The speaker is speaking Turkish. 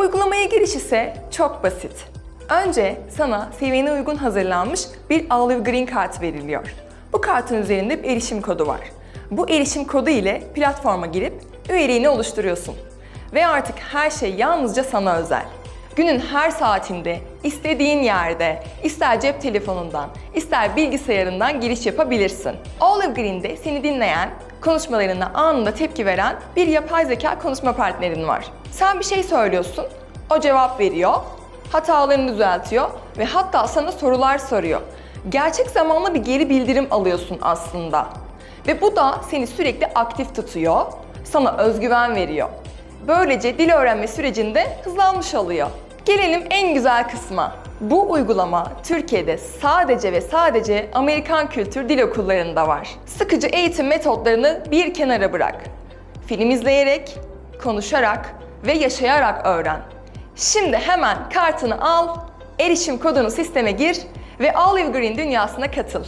Uygulamaya giriş ise çok basit. Önce sana seviyene uygun hazırlanmış bir Olive Green kart veriliyor. Bu kartın üzerinde bir erişim kodu var. Bu erişim kodu ile platforma girip üyeliğini oluşturuyorsun. Ve artık her şey yalnızca sana özel. Günün her saatinde, istediğin yerde, ister cep telefonundan, ister bilgisayarından giriş yapabilirsin. Olive Green'de seni dinleyen, konuşmalarına anında tepki veren bir yapay zeka konuşma partnerin var. Sen bir şey söylüyorsun, o cevap veriyor, hatalarını düzeltiyor ve hatta sana sorular soruyor. Gerçek zamanlı bir geri bildirim alıyorsun aslında. Ve bu da seni sürekli aktif tutuyor, sana özgüven veriyor. Böylece dil öğrenme sürecinde hızlanmış oluyor. Gelelim en güzel kısma. Bu uygulama Türkiye'de sadece ve sadece Amerikan Kültür Dil Okullarında var. Sıkıcı eğitim metotlarını bir kenara bırak. Film izleyerek, konuşarak ve yaşayarak öğren. Şimdi hemen kartını al, erişim kodunu sisteme gir ve Olive Green dünyasına katıl.